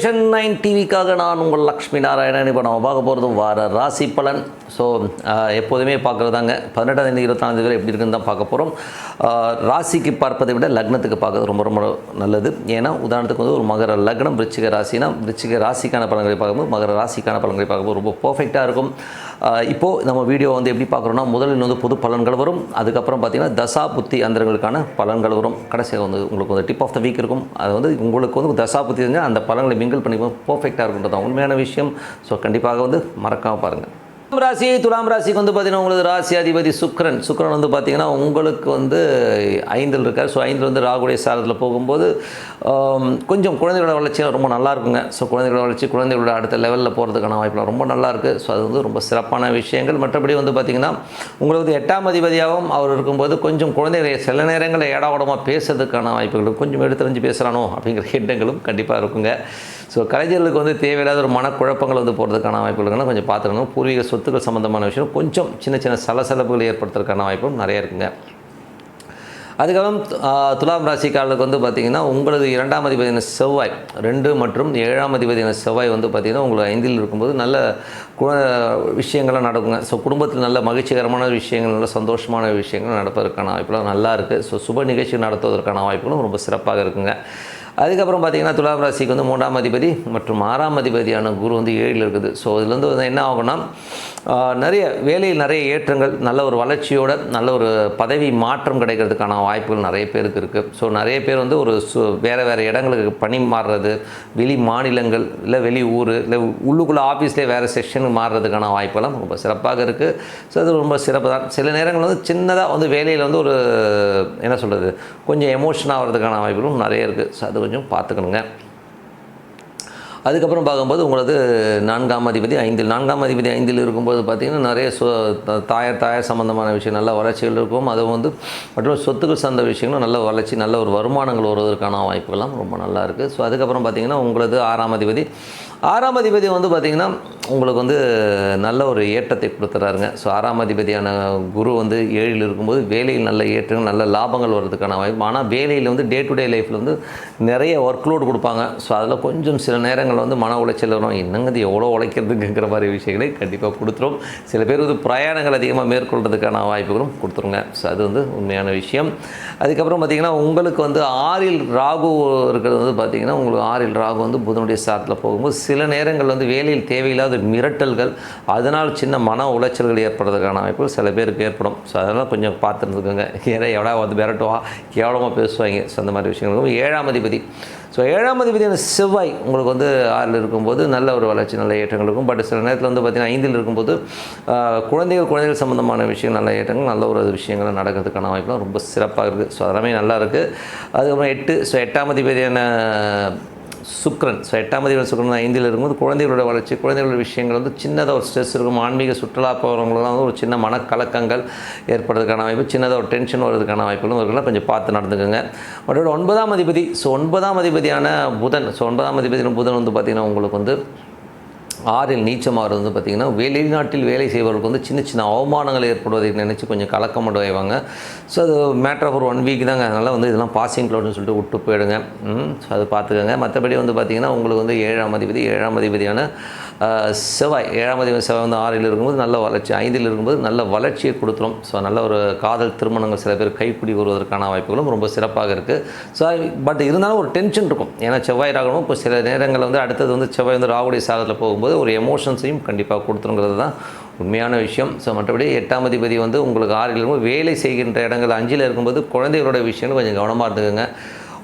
Vision nine டிவிக்காக நான் உங்கள் லக்ஷ்மி நாராயணன். இப்போ நம்ம பார்க்க போகிறது வார ராசி பலன். ஸோ uh, எப்போதுமே பார்க்குறதாங்க. பதினெட்டாம் தேதி இருபத்தாம் தேதி வரை எப்படி இருக்குன்னு தான் பார்க்க போகிறோம் uh, ராசிக்கு பார்ப்பதை விட லக்னத்துக்கு பார்க்கறது ரொம்ப ரொம்ப நல்லது. ஏன்னா உதாரணத்துக்கு வந்து ஒரு மகர லக்னம் விருச்சிக ராசினா விருச்சிக ராசிக்கான பலன்களை பார்க்கும்போது மகர ராசிக்கான பலன்களை பார்க்கும்போது ரொம்ப பர்ஃபெக்டாக இருக்கும். Uh, இப்போது நம்ம வீடியோ வந்து எப்படி பார்க்குறோம்னா முதலில் வந்து பொது பலன்கள் வரும். அதுக்கப்புறம் பார்த்தீங்கன்னா தசா புத்தி அந்தர்களுக்கான பலன்கள் வரும். கடைசியாக வந்து உங்களுக்கு வந்து டிப் ஆஃப் த வீக் இருக்கும். அது வந்து உங்களுக்கு வந்து தசா புத்தி செஞ்சால் அந்த பலன்களை மிங்கிள் பண்ணி பர்ஃபெக்டாக இருக்குன்றது தான் உண்மையான விஷயம். ஸோ கண்டிப்பாக வந்து மறக்காமல் பாருங்கள் ராசி துலாம் ராசிக்கு வந்து பார்த்தீங்கன்னா உங்களுக்கு ராசி அதிபதி சுக்ரன் சுக்ரன் வந்து பார்த்தீங்கன்னா உங்களுக்கு வந்து ஐந்தில் இருக்கார். ஸோ ஐந்தில் வந்து ராகுடைய சாரத்தில் போகும்போது கொஞ்சம் குழந்தைகளோட வளர்ச்சி ரொம்ப நல்லா இருக்குங்க. ஸோ குழந்தைகளோட வளர்ச்சி குழந்தைகளோட அடுத்த லெவலில் போகிறதுக்கான வாய்ப்புலாம் ரொம்ப நல்லா இருக்குது ஸோ அது வந்து ரொம்ப சிறப்பான விஷயங்கள். மற்றபடி வந்து பார்த்திங்கன்னா உங்களுக்கு வந்து எட்டாம் அதிபதியாகவும் அவர் இருக்கும்போது கொஞ்சம் குழந்தைகளை சில நேரங்களில் ஏடாவடமாக பேசுறதுக்கான வாய்ப்புகளும் கொஞ்சம் எடுத்துரைஞ்சு பேசுகிறானோ அப்படிங்கிற எண்ணங்களும் கண்டிப்பாக இருக்குங்க. ஸோ கலைஞர்களுக்கு வந்து தேவையில்லாத ஒரு மனக்குழப்பங்கள் வந்து போகிறதுக்கான வாய்ப்புகள்லாம் கொஞ்சம் பார்த்துக்கணும். பூர்வீக சொத்துக்கள் சம்மந்தமான விஷயம் கொஞ்சம் சின்ன சின்ன சலசலப்புகள் ஏற்படுத்துறதுக்கான வாய்ப்பும் நிறைய இருக்குங்க. அதுக்கப்புறம் துலாம் ராசிக்காரர்களுக்கு வந்து பார்த்திங்கன்னா உங்களது இரண்டாம் அதிபதியான செவ்வாய் ரெண்டு மற்றும் ஏழாம் அதிபதியான செவ்வாய் வந்து பார்த்திங்கன்னா உங்களுக்கு ஐந்தில் இருக்கும்போது நல்ல கு விஷயங்கள்லாம் நடக்குங்க. ஸோ குடும்பத்தில் நல்ல மகிழ்ச்சிகரமான விஷயங்கள் நல்ல சந்தோஷமான விஷயங்கள் நடப்பதற்கான வாய்ப்புலாம் நல்லா இருக்குது ஸோ சுப நிகழ்ச்சி நடத்துவதற்கான வாய்ப்புகளும் ரொம்ப சிறப்பாக இருக்குங்க. அதுக்கப்புறம் பார்த்திங்கன்னா துலாம் ராசிக்கு வந்து மூன்றாம் அதிபதி மற்றும் ஆறாம் அதிபதியான குரு வந்து ஏழில் இருக்குது. ஸோ இதுலேருந்து வந்து என்ன ஆகும்னா நிறைய வேலையில் நிறைய ஏற்றங்கள் நல்ல ஒரு வளர்ச்சியோட நல்ல ஒரு பதவி மாற்றம் கிடைக்கிறதுக்கான வாய்ப்புகள் நிறைய பேருக்கு இருக்குது ஸோ நிறைய பேர் வந்து ஒரு சு வேறு வேறு இடங்களுக்கு பணி மாறுறது வெளி மாநிலங்கள் இல்லை வெளி ஊர் இல்லை உள்ளுக்குள்ளே ஆஃபீஸ்லேயே வேறு செஷனுக்கு மாறுறதுக்கான வாய்ப்பெல்லாம் ரொம்ப சிறப்பாக இருக்குது ஸோ அது ரொம்ப சிறப்பு தான். சில நேரங்கள் வந்து சின்னதாக வந்து வேலையில் வந்து ஒரு என்ன சொல்கிறது கொஞ்சம் எமோஷன் ஆகிறதுக்கான வாய்ப்புகளும் நிறைய இருக்குது ஸோ அது கொஞ்சம் பார்த்துக்கணுங்க. அதுக்கப்புறம் பார்க்கும்போது உங்களது நான்காம் அதிபதி ஐந்தில் நான்காம் அதிபதி ஐந்தில் இருக்கும்போது பார்த்திங்கன்னா நிறைய சொ த- தாயார் தாயார் சம்மந்தமான விஷயம் நல்ல வளர்ச்சிகள் இருக்கும். அது வந்து மற்றும் சொத்துக்கள் சார்ந்த விஷயங்களும் நல்ல வளர்ச்சி நல்ல ஒரு வருமானங்கள் வருவதற்கான வாய்ப்புகள்லாம் ரொம்ப நல்லா இருக்குது ஸோ அதுக்கப்புறம் பார்த்திங்கன்னா உங்களது ஆறாம் அதிபதி. ஆறாம் அதிபதி வந்து பார்த்திங்கன்னா உங்களுக்கு வந்து நல்ல ஒரு ஏற்றத்தை கொடுத்துறாருங்க. ஸோ ஆறாம் அதிபதியான குரு வந்து ஏழில் இருக்கும்போது வேலையில் நல்ல ஏற்றங்கள் நல்ல லாபங்கள் வர்றதுக்கான வாய்ப்பு. ஆனால் வேலையில் வந்து டே டு டே லைஃப்பில் வந்து நிறைய ஒர்க் லோடு கொடுப்பாங்க. ஸோ அதில் கொஞ்சம் சில நேரங்களில் வந்து மன உளைச்சல் வரும். என்னங்க இது எவ்வளோ உழைக்கிறதுங்கிற மாதிரி விஷயங்களை கண்டிப்பாக கொடுத்துரும். சில பேர் வந்து பிரயாணங்கள் அதிகமாக மேற்கொள்றதுக்கான வாய்ப்புகளும் கொடுத்துருங்க. ஸோ அது வந்து உண்மையான விஷயம். அதுக்கப்புறம் பார்த்திங்கன்னா உங்களுக்கு வந்து ஆறில் ராகு இருக்கிறது வந்து பார்த்திங்கன்னா உங்களுக்கு ஆறில் ராகு வந்து புதனுடைய சாரத்தில் போகும்போது சில நேரங்கள் வந்து வேலையில் தேவையில்லாத மிரட்டல்கள் அதனால் சின்ன மன உளைச்சல்கள் ஏற்படுறதுக்கான வாய்ப்புகள் சில பேருக்கு ஏற்படும். ஸோ அதெல்லாம் கொஞ்சம் பார்த்துருந்துக்கோங்க. ஏன்னா எவ்வளோ வந்து மிரட்டுவா கேவலமாக பேசுவாங்க. ஸோ அந்த மாதிரி விஷயங்களும் ஏழாம் அதிபதி. ஸோ ஏழாம் அதிபதியான செவ்வாய் உங்களுக்கு வந்து ஆறில் இருக்கும்போது நல்ல ஒரு வளர்ச்சி நல்ல ஏற்றங்கள் இருக்கும். பட் சில நேரத்தில் வந்து பார்த்திங்கன்னா ஐந்தில் இருக்கும்போது குழந்தைகள் குழந்தைகள் சம்மந்தமான விஷயங்கள் நல்ல ஏற்றங்கள் நல்ல ஒரு விஷயங்கள் நடக்கிறதுக்கான வாய்ப்புலாம் ரொம்ப சிறப்பாக இருக்குது ஸோ அதெல்லாமே நல்லா இருக்குது அதுக்கப்புறம் எட்டு. ஸோ எட்டாம் அதிபதியான சுக்ரன். ஸோ எட்டாம் அதிபதி சுக்ரன் ஐந்தில் இருக்கும்போது குழந்தைகளோட வளர்ச்சி குழந்தைகளோட விஷயங்கள் வந்து சின்னதாக ஒரு ஸ்ட்ரெஸ் இருக்கும். ஆன்மீக சுற்றுலா போகிறவங்களாம் வந்து ஒரு சின்ன மனக்கலக்கங்கள் ஏற்படுறதுக்கான வாய்ப்பு சின்னதாக ஒரு டென்ஷன் வர்றதுக்கான வாய்ப்புகளும் இருக்கலாம். கொஞ்சம் பார்த்து நடந்துக்கோங்க. மற்றோட ஒன்பதாம் அதிபதி ஸோ ஒன்பதாம் அதிபதியான புதன் ஸோ ஒன்பதாம் அதிபதியான புதன் வந்து பார்த்திங்கன்னா உங்களுக்கு வந்து ஆறில் நீச்சமாக வந்து பார்த்திங்கன்னா வெளிநாட்டில் வேலை செய்பவர்களுக்கு வந்து சின்ன சின்ன அவமானங்கள் ஏற்படுவதை நினச்சி கொஞ்சம் கலக்கம் அடைவாங்க. ஸோ அது மேட்ரு ஆஃப் ஒரு ஒன் வீக் தாங்க. அதனால் வந்து இதெல்லாம் பாசிங் க்ளோட்னு சொல்லிட்டு விட்டு போயிடுங்க. ம் ஸோ அது பார்த்துக்கோங்க. மற்றபடி வந்து பார்த்திங்கன்னா உங்களுக்கு வந்து ஏழாம் அதிபதி ஏழாம் அதிபதியான செவ்வாய் ஏழாம் அதிபதி செவ்வாய் வந்து ஆறில் இருக்கும்போது நல்ல வளர்ச்சி ஐந்தில் இருக்கும்போது நல்ல வளர்ச்சியை கொடுத்துரும். ஸோ நல்ல ஒரு காதல் திருமணங்கள் சில பேர் கைப்பிடி வருவதற்கான வாய்ப்புகளும் ரொம்ப சிறப்பாக இருக்குது ஸோ பட் இருந்தாலும் ஒரு டென்ஷன் இருக்கும். ஏன்னா செவ்வாய் ராகணும் இப்போ சில நேரங்களில் வந்து அடுத்தது வந்து செவ்வாய் வந்து ராகுடைய சாதத்தில் போகும்போது ஒரு எமோஷன்ஸையும் கண்டிப்பாக கொடுத்துருங்கிறது தான் உண்மையான விஷயம். ஸோ மற்றபடி எட்டாம் அதிபதி வந்து உங்களுக்கு ஆறில் இருக்கும்போது வேலை செய்கின்ற இடங்கள் அஞ்சில் இருக்கும்போது குழந்தைகளோட விஷயங்கள் கொஞ்சம் கவனமாக இருந்துக்கோங்க.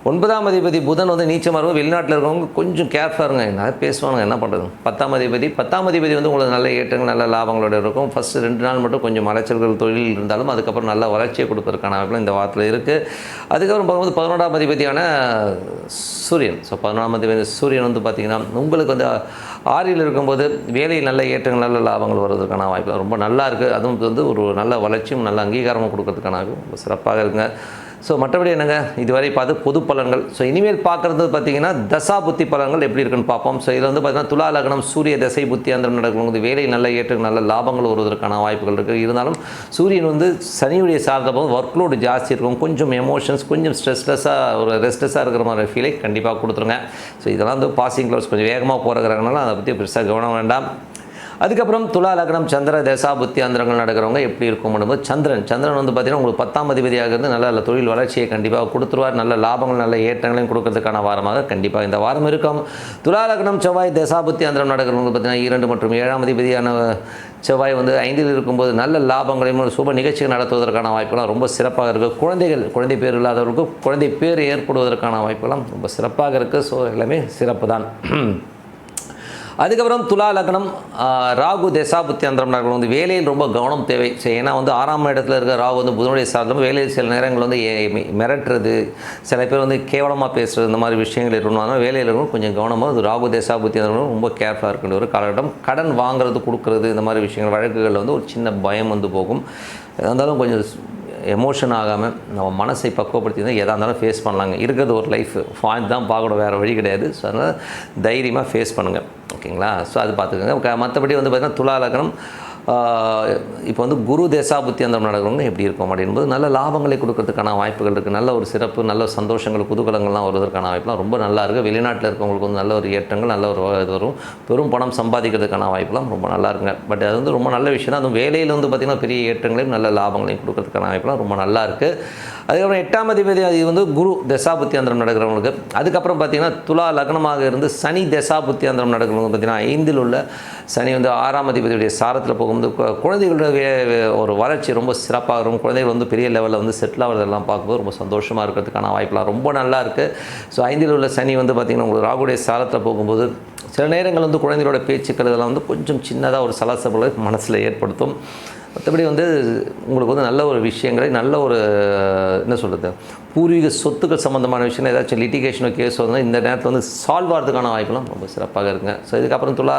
ஒன்பதாம் அதிபதி புதன் வந்து நீச்சமாக இருக்கும். வெளிநாட்டில் இருக்கவங்க கொஞ்சம் கேர்ஃபுல்லாக இருங்க. என்ன பேசுவாங்க என்ன பண்ணுறது பத்தாம் அதிபதி. பத்தாம் அதிபதி வந்து உங்களுக்கு நல்ல ஏற்றங்கள் நல்ல லாபங்களோட இருக்கும். ஃபஸ்ட்டு ரெண்டு நாள் மட்டும் கொஞ்சம் அலைச்சல்கள் தொழில் இருந்தாலும் அதுக்கப்புறம் நல்ல வளர்ச்சியை கொடுப்பதற்கான அமைப்பில் இந்த வாரத்தில் இருக்குது அதுக்கப்புறம் பார்க்கும்போது பதினொன்றாம் அதிபதியான சூரியன். ஸோ பதினொன்றாம் அதிபதி சூரியன் வந்து பார்த்திங்கன்னா உங்களுக்கு வந்து ஆறில் இருக்கும்போது வேலையில் நல்ல ஏற்றங்கள் நல்ல லாபங்கள் வர்றதுக்கான வாய்ப்பு ரொம்ப நல்லா இருக்குது அதுவும் வந்து ஒரு நல்ல வளர்ச்சியும் நல்ல அங்கீகாரமும் கொடுக்கறதுக்கான ரொம்ப சிறப்பாக இருக்குங்க. ஸோ மற்றபடி என்னங்க? இதுவரை பார்த்து பொது பலன்கள். ஸோ இனிமேல் பார்க்குறது பார்த்தீங்கன்னா தசா புத்தி பலன்கள் எப்படி இருக்குன்னு பார்ப்போம். ஸோ இதில் வந்து பார்த்தீங்கன்னா துலா லக்னம் சூரிய தசை புத்தி அந்த நடக்கிறது வேலை நல்ல ஏற்ற நல்ல லாபங்கள் வருவதற்கான வாய்ப்புகள் இருக்குது இருந்தாலும் சூரியன் வந்து சனியுடைய சார்ந்த போது ஒர்க் லோடு ஜாஸ்தி இருக்கும். கொஞ்சம் எமோஷன்ஸ் கொஞ்சம் ஸ்ட்ரெஸ்லெஸ்ஸாக ஒரு ரெஸ்ட்லெஸ்ஸாக இருக்கிற மாதிரி ஃபீலை கண்டிப்பாக கொடுத்துருங்க. ஸோ இதெல்லாம் வந்து பாசிங் க்ளவுஸ் கொஞ்சம் வேகமாக போகிறதுனால அதை பற்றி பெருசாக கவனம் வேண்டாம். அதுக்கப்புறம் துலா லக்னம் சந்திர தசா புத்தி அந்தரங்கள் நடக்கிறவங்க எப்படி இருக்கும் போது சந்திரன். சந்திரன் வந்து பார்த்தீங்கன்னா உங்களுக்கு பத்தாம் அதிபதியாக இருந்து நல்ல நல்ல தொழில் வளர்ச்சியை கண்டிப்பாக கொடுத்துருவார். நல்ல லாபங்கள் நல்ல ஏற்றங்களையும் கொடுக்கறதுக்கான வாரமாக கண்டிப்பாக இந்த வாரம் இருக்கும். துலா லக்னம் செவ்வாய் தசா புத்தி அந்தரம் நடக்கிறவங்க பார்த்தீங்கன்னா இரண்டு மற்றும் ஏழாம் அதிபதியான செவ்வாய் வந்து ஐந்தில் இருக்கும்போது நல்ல லாபங்களையும் சுப நிகழ்ச்சிகள் நடத்துவதற்கான வாய்ப்புலாம் ரொம்ப சிறப்பாக இருக்குது குழந்தைகள் குழந்தை பேர் இல்லாதவர்களுக்கு குழந்தை பேர் ஏற்படுவதற்கான வாய்ப்புலாம் ரொம்ப சிறப்பாக இருக்குது ஸோ எல்லாமே சிறப்பு தான் அதுக்கப்புறம் துலா லக்னம் ராகு தசா புத்தி அந்தரம் வந்து வேலையில் ரொம்ப கவனம் தேவை. ஏன்னா வந்து ஆறாம் இடத்துல இருக்கிற ராகு வந்து புதனுடைய சார்ந்தும் வேலையில் சில நேரங்கள் வந்து ஏ- மிரட்டுறது சில பேர் வந்து கேவலமாக பேசுறது இந்த மாதிரி விஷயங்கள் இருக்கணும். அதனால் வேலையில் இருக்கணும் கொஞ்சம் கவனமாக அது ராகு தேசாபுத்தி அந்தரம் ரொம்ப கேர்ஃபுல்லாக இருக்கின்ற ஒரு காலகட்டம். கடன் வாங்குறது கொடுக்குறது இந்த மாதிரி விஷயங்கள் வழக்குகளில் வந்து ஒரு சின்ன பயம் வந்து போகும். இருந்தாலும் கொஞ்சம் எமோஷன் ஆகாமல் நம்ம மனசை பக்குவப்படுத்தி தான் எதாக இருந்தாலும் ஃபேஸ் பண்ணலாங்க. இருக்கிறது ஒரு லைஃப் பாயிண்ட் தான் பார்க்கணும் வேறு வழி கிடையாது. ஸோ அதனால் தைரியமாக ஃபேஸ் பண்ணுங்கள் ஓகேங்களா? ஸோ அது பார்த்துக்கோங்க. மற்றபடி வந்து பார்த்திங்கன்னா துலா லக்னம் இப்போ வந்து குரு தேசாபுத்தி அந்த நடக்கிறவங்க எப்படி இருக்கும் அப்படின்போது நல்ல லாபங்களை கொடுக்கறதுக்கான வாய்ப்புகள் இருக்குது நல்ல ஒரு சிறப்பு நல்ல சந்தோஷங்கள் குதூகலங்கள்லாம் வருவதற்கான வாய்ப்புலாம் ரொம்ப நல்லா இருக்குது வெளிநாட்டில் இருக்கவங்களுக்கு வந்து நல்ல ஒரு ஏற்றங்கள் நல்ல ஒரு இது வரும். பெரும் பணம் சம்பாதிக்கிறதுக்கான வாய்ப்புலாம் ரொம்ப நல்லா இருக்குங்க. பட் அது வந்து ரொம்ப நல்ல விஷயம் தான். அதுவும் வேலையில் வந்து பார்த்திங்கன்னா பெரிய ஏற்றங்களையும் நல்ல லாபங்களையும் கொடுக்கறதுக்கான வாய்ப்புலாம் ரொம்ப நல்லா இருக்குது அதுக்கப்புறம் எட்டாம் அதிபதி அது வந்து குரு தசாபுத்தி அந்தரம் நடக்கிறவங்களுக்கு. அதுக்கப்புறம் பார்த்தீங்கன்னா துலா லக்னமாக இருந்து சனி தசாபுத்தி அந்தரம் நடக்கிறவங்க பார்த்தீங்கன்னா ஐந்தில் உள்ள சனி வந்து ஆறாம் அதிபதியுடைய சாரத்தில் போகும் வந்து குழந்தைகளுடைய ஒரு வளர்ச்சி ரொம்ப சிறப்பாக இருக்கும். குழந்தைகள் வந்து பெரிய லெவலில் வந்து செட்டில் ஆகிறதெல்லாம் பார்க்கும்போது ரொம்ப சந்தோஷமாக இருக்கிறதுக்கான வாய்ப்புலாம் ரொம்ப நல்லா இருக்குது ஸோ ஐந்தில் உள்ள சனி வந்து பார்த்திங்கன்னா உங்களுக்கு ராகுடைய சாரத்தில் போகும்போது சில நேரங்கள் வந்து குழந்தைகளோட பேச்சுக்கள் இதெல்லாம் வந்து கொஞ்சம் சின்னதாக ஒரு சலசபலை மனசில் ஏற்படுத்தும். மற்றபடி வந்து உங்களுக்கு வந்து நல்ல ஒரு விஷயங்களை நல்ல ஒரு என்ன சொல்கிறது பூர்வீக சொத்துக்கள் சம்மந்தமான விஷயம் ஏதாச்சும் லிட்டிகேஷனோ கேஸ் வந்து இந்த நேரத்தில் வந்து சால்வ் ஆகிறதுக்கான வாய்ப்புலாம் ரொம்ப சிறப்பாக இருக்குங்க. ஸோ இதுக்கப்புறம் துலா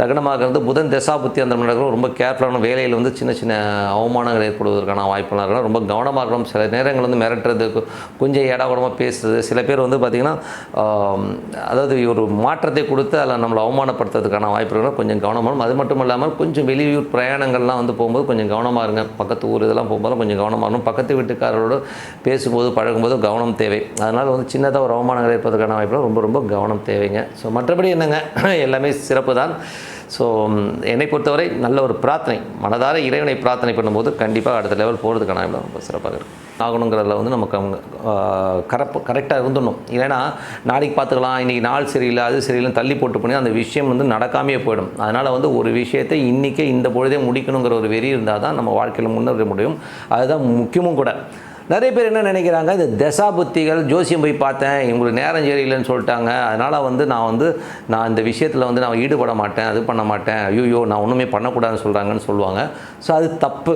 லக்னமாக இருந்து புதன் தசாபுத்தி அந்த நடக்கிறோம் ரொம்ப கேர்ஃபுல்லான வேலையில் வந்து சின்ன சின்ன அவமானங்கள் ஏற்படுவதற்கான வாய்ப்புலாம் இருக்கணும் ரொம்ப கவனமாக இருக்கணும். சில நேரங்கள் வந்து மிரட்டுறது கொஞ்சம் ஏடாகூடமாக பேசுறது. சில பேர் வந்து பார்த்திங்கன்னா அதாவது ஒரு மாற்றத்தை கொடுத்து அதில் நம்மளை அவமானப்படுத்துறதுக்கான வாய்ப்பு இருக்கணும் கொஞ்சம் கவனமாக அது மட்டும் இல்லாமல் கொஞ்சம் வெளியூர் பிரயாணங்கள்லாம் வந்து போகும்போது கொஞ்சம் கவனமாக இருங்க. பக்கத்து ஊர் இதெல்லாம் போகும்போது கொஞ்சம் கவனமாக இருக்கணும். பக்கத்து வீட்டுக்காரரோடு பேசும்போது இருக்கும்போது கவனம் தேவை. அதனால் வந்து சின்னதாக ஒரு அவமானங்கள் ஏற்பதற்கான வாய்ப்புலாம் ரொம்ப ரொம்ப கவனம் தேவைங்க. ஸோ மற்றபடி என்னங்க? எல்லாமே சிறப்பு தான் ஸோ என்னை பொறுத்தவரை நல்ல ஒரு பிரார்த்தனை. மனதார இறைவனை பிரார்த்தனை பண்ணும்போது கண்டிப்பாக அடுத்த லெவல் போகிறதுக்கான ரொம்ப சிறப்பாக இருக்கும். ஆகணுங்கிறதுல வந்து நமக்கு அவங்க கரெக்ட் கரெக்டாக இருந்துடணும். இல்லைன்னா நாளைக்கு பார்த்துக்கலாம் இன்றைக்கி நாள் சரியில்லை அது சரியில்லைன்னு தள்ளி போட்டு பண்ணி அந்த விஷயம் வந்து நடக்காமையே போயிடும். அதனால் வந்து ஒரு விஷயத்தை இன்றைக்கே இந்த பொழுதே முடிக்கணுங்கிற ஒரு வெறி இருந்தால் தான் நம்ம வாழ்க்கையில் முன்னேற முடியும். அதுதான் முக்கியமும் கூட. நிறைய பேர் என்ன நினைக்கிறாங்க? இந்த தசா புத்திகள் ஜோசியம் போய் பார்த்தேன் இவங்களுக்கு நேரம் சரியில்லைன்னு சொல்லிட்டாங்க. அதனால் வந்து நான் வந்து நான் இந்த விஷயத்தில் வந்து நான் ஈடுபட மாட்டேன் அது பண்ண மாட்டேன். ஐயோ நான் ஒன்றுமே பண்ணக்கூடாதுன்னு சொல்கிறாங்கன்னு சொல்லுவாங்க. ஸோ அது தப்பு.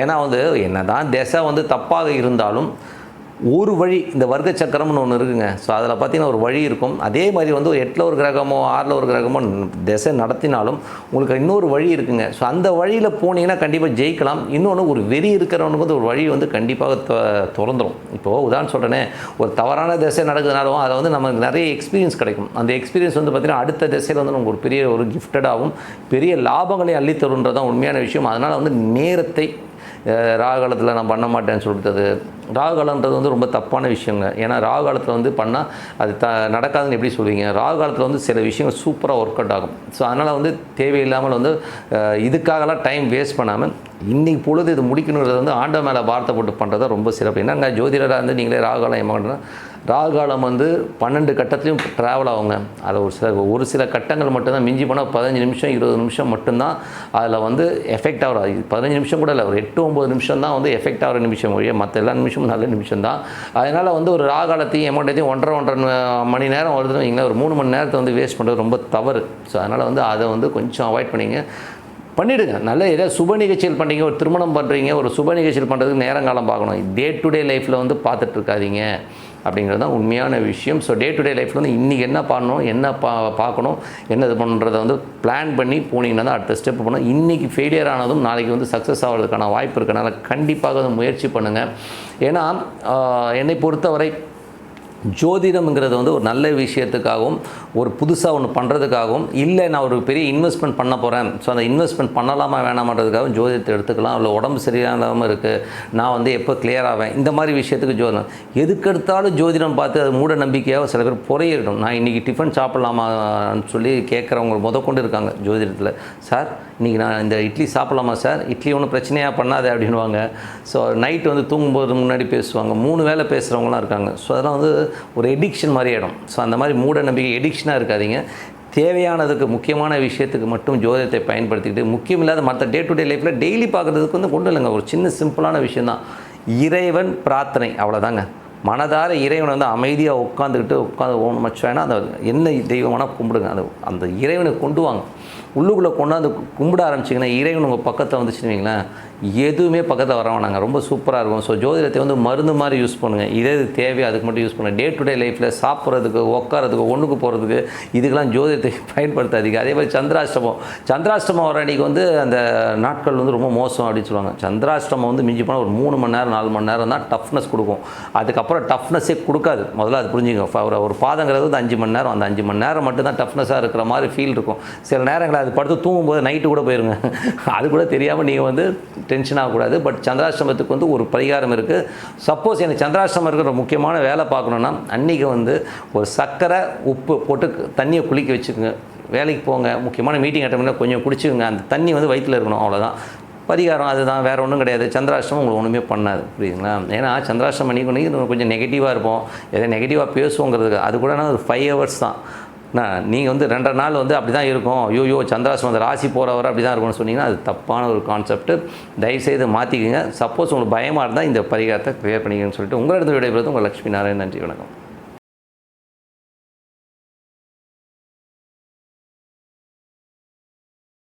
ஏன்னா வந்து என்ன தான் திசை வந்து தப்பாக இருந்தாலும் ஒரு வழி இந்த வர்க்க சக்கரம்னு ஒன்று இருக்குங்க. ஸோ அதில் பார்த்தீங்கன்னா ஒரு வழி இருக்கும். அதே மாதிரி வந்து ஒரு எட்டில் ஒரு கிரகமோ ஆறில் ஒரு கிரகமோ திசை நடத்தினாலும் உங்களுக்கு இன்னொரு வழி இருக்குங்க. ஸோ அந்த வழியில் போனீங்கன்னா கண்டிப்பாக ஜெயிக்கலாம். இன்னொன்று ஒரு வெறி இருக்கிறவனுக்கு வந்து ஒரு வழி வந்து கண்டிப்பாக தொ- திறந்துரும். இப்போது உதாரணம் சொல்கிறேனே ஒரு தவறான திசை நடக்குதுனாலும் அதை வந்து நமக்கு நிறைய எக்ஸ்பீரியன்ஸ் கிடைக்கும். அந்த எக்ஸ்பீரியன்ஸ் வந்து பார்த்திங்கன்னா அடுத்த திசையில் வந்து நமக்கு ஒரு பெரிய ஒரு கிஃப்டடாகவும் பெரிய லாபங்களை அள்ளித்தருன்றதான் உண்மையான விஷயம். அதனால் வந்து நேரத்தை ராகலத்தில் நான் பண்ண மாட்டேன்னு ராகு ராகுகாலன்றது வந்து ரொம்ப தப்பான விஷயங்க. ஏன்னா ராகு காலத்தில் வந்து பண்ணால் அது த நடக்காதுன்னு எப்படி சொல்லுவீங்க ராகு காலத்தில் வந்து சில விஷயங்கள் சூப்பராக ஒர்க் அவுட் ஆகும். ஸோ அதனால் வந்து தேவையில்லாமல் வந்து இதுக்காகலாம் டைம் வேஸ்ட் பண்ணாமல் இன்றைக்கி பொழுது இது முடிக்கணுங்கிறது வந்து ஆண்ட மேலே வார்த்தை போட்டு பண்ணுறது ரொம்ப சிறப்பு. என்னங்க ஜோதிடராக இருந்து நீங்களே ராகுகாலம் ஏமாண்டா ராகுகாலம் வந்து பன்னெண்டு கட்டத்துலையும் ட்ராவல் ஆகுங்க. அதில் ஒரு சில ஒரு சில கட்டங்கள் மட்டும்தான். மிஞ்சி போனால் பதினஞ்சு நிமிஷம் இருபது நிமிஷம் மட்டும்தான் அதில் வந்து எஃபெக்ட் ஆகிற பதினஞ்சு நிமிஷம் கூட இல்லை ஒரு எட்டு ஒம்பது நிமிஷம் தான் வந்து எஃபெக்ட் ஆகிற நிமிஷம். ஒழிய மற்ற எல்லா நிமிஷம் நல்ல நிமிஷம் தான் அதனால் வந்து ஒரு ராகாலத்தையும் எமௌண்ட்டையும் ஒன்றரை ஒன்றரை மணி நேரம் வருதுன்னு வைங்களேன் ஒரு மூணு மணி நேரத்தை வந்து வேஸ்ட் பண்ணுறது ரொம்ப தவறு. ஸோ அதனால் வந்து அதை வந்து கொஞ்சம் அவாய்ட் பண்ணிங்க. பண்ணிவிடுங்க நல்ல ஏதாவது சுப நிகழ்ச்சிகள் பண்ணுறீங்க ஒரு திருமணம் பண்ணுறீங்க ஒரு சுப நிகழ்ச்சிகள் பண்ணுறதுக்கு நேரங்காலம் பார்க்கணும். டே டு டே லைஃப்பில் வந்து பார்த்துட்ருக்காதீங்க அப்படிங்கிறது தான் உண்மையான விஷயம். ஸோ டே டு டே லைஃப்பில் வந்து இன்றைக்கி என்ன பண்ணணும் என்ன பா பார்க்கணும் என்ன இது பண்ணுறதை வந்து பிளான் பண்ணி போனீங்கன்னா தான் அடுத்த ஸ்டெப் பண்ணணும். இன்றைக்கி ஃபெயிலியர் ஆனதும் நாளைக்கு வந்து சக்ஸஸ் ஆகிறதுக்கான வாய்ப்பு இருக்கனால கண்டிப்பாக அதை முயற்சி பண்ணுங்கள் ஏன்னா என்னை பொறுத்தவரை ஜோதிடம்ங்கிறது வந்து ஒரு நல்ல விஷயத்துக்காகவும் ஒரு புதுசாக ஒன்று பண்ணுறதுக்காகவும் இல்லை நான் ஒரு பெரிய இன்வெஸ்ட்மெண்ட் பண்ண போகிறேன் ஸோ அந்த இன்வெஸ்ட்மெண்ட் பண்ணலாமா வேணாமான்றதுக்காகவும் ஜோதிடத்தை எடுத்துக்கலாம். இல்லை உடம்பு சரியில்லாமல் இருக்குது நான் வந்து எப்போ கிளியர் ஆவேன்? இந்த மாதிரி விஷயத்துக்கு ஜோதிடம். எதுக்கெடுத்தாலும் ஜோதிடம் பார்த்து அது மூட நம்பிக்கையாக சில பேர் புறையிடும் நான் இன்றைக்கி டிஃபன் சாப்பிட்லாமான்னு சொல்லி கேட்குறவங்க முதற்கொண்டு இருக்காங்க ஜோதிடத்தில். சார் இன்றைக்கி நான் இந்த இட்லி சாப்பிட்லாமா சார்? இட்லி ஒன்றும் பிரச்சனையாக பண்ணாது அப்படின்வாங்க ஸோ நைட் வந்து தூங்கும்போது முன்னாடி பேசுவாங்க. மூணு வேளை பேசுகிறவங்களாம் இருக்காங்க. ஸோ அதெல்லாம் வந்து ஒரு எடிக்ஷன் மாதிரி ஆகிடும் ஸோ அந்த மாதிரி மூட நம்பிக்கை எடிக்ஷனாக இருக்காதீங்க. தேவையானதுக்கு முக்கியமான விஷயத்துக்கு மட்டும் ஜோதிடத்தை பயன்படுத்திக்கிட்டு முக்கியமில்லாத மற்ற டே டு டே லைஃப்பில் டெய்லி பார்க்குறதுக்கு வந்து கொண்டு இல்லைங்க. ஒரு சின்ன சிம்பிளான விஷயந்தான் இறைவன் பிரார்த்தனை அவ்வளோதாங்க மனதார இறைவனை வந்து அமைதியாக உட்காந்துக்கிட்டு உட்காந்து ஓம் மச்சானா அந்த என்ன தெய்வமானால் கும்பிடுங்க. அந்த அந்த இறைவனை கொண்டு வாங்க. உள்ளுக்குள்ளே கொண்டாந்து கும்பிட ஆரம்பிச்சிங்கன்னா இறைவன் உங்கள் பக்கத்தில் வந்துச்சுன்னு வைங்களேன் எதுவுமே பக்கத்தில் வர ரொம்ப சூப்பராக இருக்கும். ஸோ ஜோதிடத்தை வந்து மருந்து மாதிரி யூஸ் பண்ணுங்கள் இதே இது தேவையோ? அதுக்கு மட்டும் யூஸ் பண்ணுங்கள் டே டு டே லைஃப்பில் சாப்பிட்றதுக்கு உட்காரதுக்கு ஒன்றுக்கு போகிறதுக்கு இதுக்கெல்லாம் ஜோதிடத்தை பயன்படுத்தாதீங்க. அதே மாதிரி சந்திராஷ்டமம். சந்திராஷ்டமம் வர அன்றைக்கி வந்து அந்த நாட்கள் வந்து ரொம்ப மோசம் அப்படின்னு சொல்லுவாங்க. சந்திராஷ்டமம் வந்து மிஞ்சி போனால் ஒரு மூணு மணி நேரம் நாலு மணி நேரம் தான் டஃப்னஸ் கொடுக்கும். அதுக்கப்புறம் டஃப்னஸே கொடுக்காது. முதல்ல அது புரிஞ்சுங்க ஒரு ஒரு பாதங்கிறது வந்து அஞ்சு மணி நேரம். அந்த அஞ்சு மணி நேரம் மட்டும் தான் டஃப்னஸாக இருக்கிற மாதிரி ஃபீல் இருக்கும். சில நேரங்களில் அது படுத்து தூங்கும்போது நைட்டு கூட போயிருங்க. அது கூட தெரியாமல் நீங்கள் வந்து டென்ஷன் ஆகக்கூடாது. பட் சந்திராஷ்டமத்துக்கு வந்து ஒரு பரிகாரம் இருக்குது சப்போஸ் எனக்கு சந்திராஷ்டமம் இருக்கிற முக்கியமான வேலை பார்க்கணுன்னா அன்றைக்கி வந்து ஒரு சர்க்கரை உப்பு போட்டு தண்ணியை குளிக்க வச்சுக்கோங்க. வேலைக்கு போங்க. முக்கியமான மீட்டிங் அட்டன் கொஞ்சம் குடிச்சுக்கோங்க. அந்த தண்ணி வந்து வயிற்றில் இருக்கணும். அவ்வளோதான் பரிகாரம் அதுதான். வேறு ஒன்றும் கிடையாது. சந்திராஷ்டமம் உங்களுக்கு ஒன்றுமே பண்ணாது. புரியுதுங்களா? ஏன்னா சந்திராஷ்டமம் அன்றைக்கி கொஞ்சம் நெகட்டிவாக இருப்போம். எதை நெகட்டிவாக பேசுவோங்கிறதுக்கு அது கூட ஒரு ஃபைவ் ஹவர்ஸ் தான். நான் நீங்கள் வந்து ரெண்டரை நாள் வந்து அப்படி தான் இருக்கும். ஐயோ சந்திராசம் அந்த ராசி போகிறவரை அப்படி தான் இருக்கும்னு சொன்னீங்கன்னா அது தப்பான ஒரு கான்செப்ட் தயவுசெய்து மாற்றிக்கோங்க சப்போஸ் உங்களுக்கு பயமாக இருந்தால் இந்த பரிகாரத்தை க்ளியர் பண்ணிக்கன்னு சொல்லிட்டு உங்களிடத்து விடைபெறுவது உங்கள் லட்சுமி நாராயணன் நன்றி வணக்கம்.